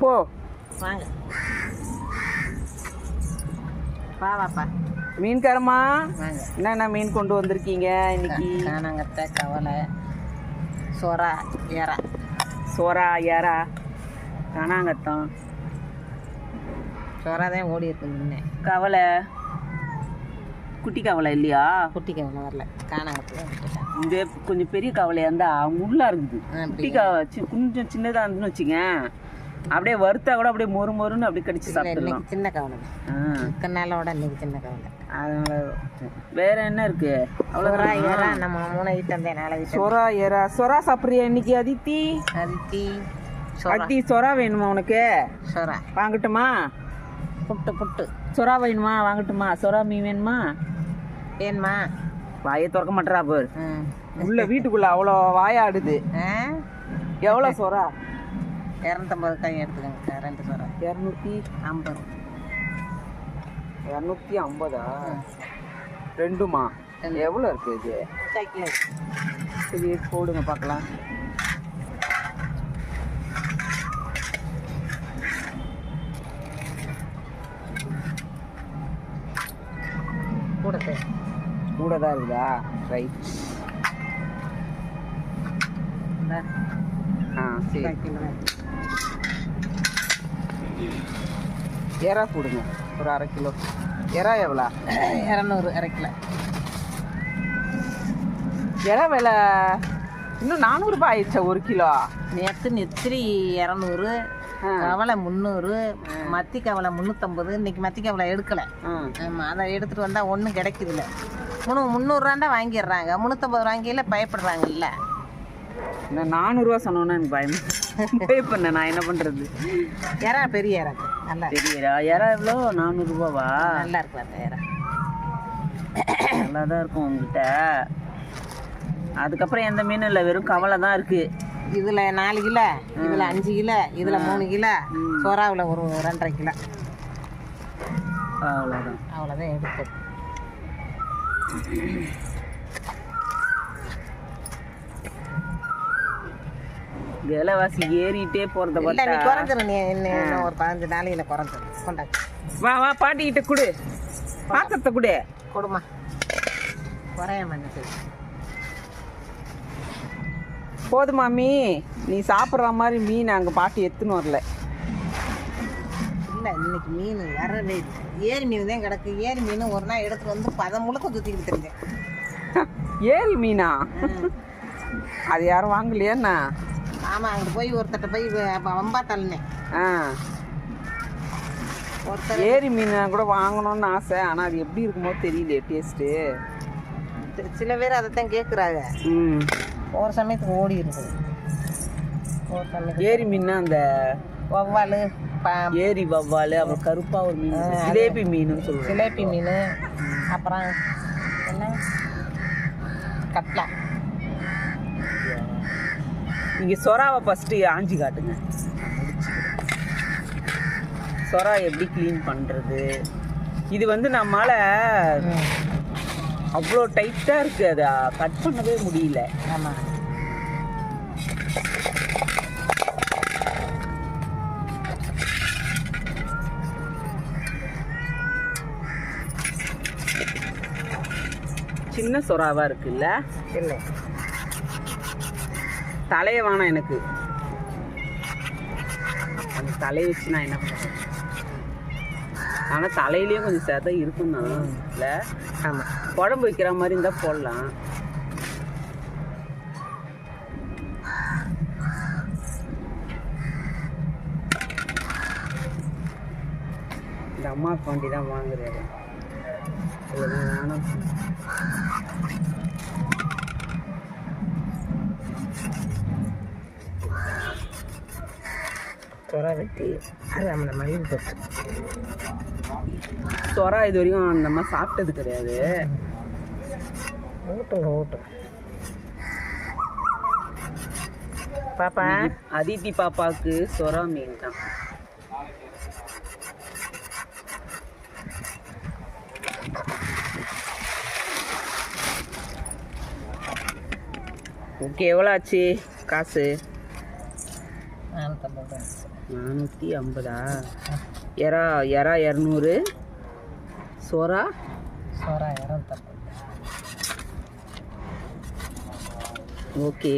போ. வாங்க. வா வாப்பா. மீன்காரம்மா என்னென்ன மீன் கொண்டு வந்திருக்கீங்க இன்னைக்கு? காணாங்கத்தை கவலை சொரா எறா சோறா ஏரா காணாங்கத்தான் சொரா தான் ஓடி இருக்குது முன்னே. கவலை. குட்டி கவலை இல்லையா? குட்டி கவலை வரல. காணாங்கத்தில் இந்த கொஞ்சம் பெரிய கவலையா இருந்தா முள்ளா இருக்குது. குட்டி கவலை கொஞ்சம் சின்னதா இருந்துன்னு வச்சுங்க அப்படியே வறுத்தா கூட அப்படியே மொறு மொறுன்னு அப்படியே கடிச்சு சாப்பிடலாம் சின்ன கவலை நாளோட இன்னைக்கு சின்ன கவலை அதனால வேற என்ன இருக்கு? சொரா எறா நம்ம மூணு ஐட்டம் தான் நாலு சொரா ஏரா சொரா சாப்பிட்றியா இன்னைக்கு அதித்தி அதித்தி சொரா அத்தி சொரா வேணுமா உனக்கு? சொரா வாங்கட்டுமா? புட்டு புட்டு. சொரா வேணுமா? வாங்கட்டுமா? சொரா மீன் வேணுமா? வேணுமா? வாயை திறக்க மாட்டேறா பாரு. உள்ள வீட்டுக்குள்ள அவ்வளோ வாயாடுது. எவ்வளோ சொரா இரநூத்தம்பது காய் எடுத்துக்கோங்க. ரெண்டு சொரா இரநூத்தி ஐம்பது. இரநூத்தி ஐம்பதா? ரெண்டுமா? எவ்வளோ இருக்கு இது? சைக்கிள். சரி போடுங்க பார்க்கலாம். கூடத்து கூட தான் இருக்குதா? ரைட் ஆ சரி. எறா கொடுங்க. ஒரு அரை கிலோ. எறா எவ்வளோ? இரநூறு அரை கிலோ. எறா விலை இன்னும் நானூறுபா ஆயிடுச்சா ஒரு கிலோ? நேற்று நெத்திரி இரநூறு. கவலை முந்நூறு மத்தி கவலை முந்நூற்றம்பது இன்னைக்கு மத்தி கவலை எடுக்கலை ஆமாம் அதை எடுத்துகிட்டு வந்தால் ஒன்றும் கிடைக்குதில்ல. முந்நூ முந்நூறுரூவாண்டா வாங்கிடுறாங்க. முந்நூற்றம்பது வாங்கியில் பயப்படுறாங்கல்ல. நான் நானூறுரூவா சொன்னோன்னா எனக்கு பயம் பே பண்ண நான் என்ன பண்ணுறது இறா பெரிய இறா நல்லா தெரியலா எறா. எவ்வளோ? நானூறுரூபாவா நல்லா இருக்கு அந்த இறா நல்லா தான் இருக்கும் உங்ககிட்ட. அதுக்கப்புறம் எந்த மீனும் இல்லை வெறும் கவலை தான் இருக்கு. இதில் நாலு கிலோ இதில் அஞ்சு கிலோ இதில் மூணு கிலோ சோறாவில் ஒரு ரெண்டரை கிலோ. அவ்வளோதான். அவ்வளோதான் எடுத்தது. விலைவாசி ஏறிட்டே இல்லை பார்த்தா நீ குறைஞ்சிரும் நீ இன்னும் ஒரு பதினஞ்சு நாளையில் குறைஞ்சிரும் கொண்டாச்சு வா வா பாட்டிக்கிட்ட கொடு. பாத்திரத்தை கொடு. கொடுமா. குறைய மன்னிச்சு போதுமா மீ நீ சாப்பிட்ற மாதிரி மீன் அங்கே பாட்டி எடுத்துன்னு வரல. இல்லை இன்னைக்கு மீன் வரவே இல்லை. ஏரி மீன் தான் கிடக்கு. ஏரி மீன் ஒரு நாள் எடுத்துட்டு வந்து பதம் முழுக்க சுற்றிக்கிட்டு தெரிஞ்சேன் ஏரி மீனா? அது யாரும் வாங்கலையாண்ணா ஆமாம் அங்கே போய் ஒருத்தட்ட போய் வம்பா தள்ளினேன் ஆ. ஒருத்தர் ஏரி மீன் கூட வாங்கணும்னு ஆசை ஆனால் அது எப்படி இருக்குமோ தெரியலையே டேஸ்ட்டு. சில பேர் அதை தான் கேட்குறாங்க ம். ஒரு சமயத்துக்கு ஓடி இருக்குது ஒரு சமயத்துக்கு ஏரி மீன்னா அந்த வவ்வால் பா ஏரி வவ்வால் அப்புறம் கருப்பாக ஒரு மீன். ஜிலேபி மீனுன்னு சொல்லுவேன் சிலேபி மீன் அப்புறம் என்ன? கட்லா. நீங்கள் சொராவை ஃபஸ்ட்டு ஆஞ்சி காட்டுங்க. சொரா எப்படி க்ளீன் பண்ணுறது இது வந்து நம்மளால அவ்வளோ டைட்டாக இருக்குது அதை கட் பண்ணவே முடியல. ஆமாம் சின்ன சொராவாக இருக்குல்ல? இல்லை. தலையை வேணாம் எனக்கு. அந்த தலையை வச்சு நான் என்ன பண்ணுறேன் ஆனால் தலையிலேயும் கொஞ்சம் செதை இருக்கும் தான். இல்லை? ஆமாம் குழம்பு வைக்கிற மாதிரி இருந்தால் போடலாம். இந்த அம்மாவுக்கு வண்டி தான் வாங்குறாரு இல்லைன்னா வேணாம். சொரா வெட்டி அது நம்மளை மலிவு போச்சு சொரா இது வரைக்கும் அந்த மாதிரி சாப்பிட்டது கிடையாது. ஊட்டுங்க ஊட்டுங்க பாப்பா? அதித்தி பாப்பாவுக்கு சொரா மீன் தான். ஓகே எவ்வளோ ஆச்சு? காசு? நானூற்றம்பது நானூற்றி ஐம்பதா? எறா எறா இரநூறு. சோறா? சோறா இரநூத்தம்பது. ஓகே.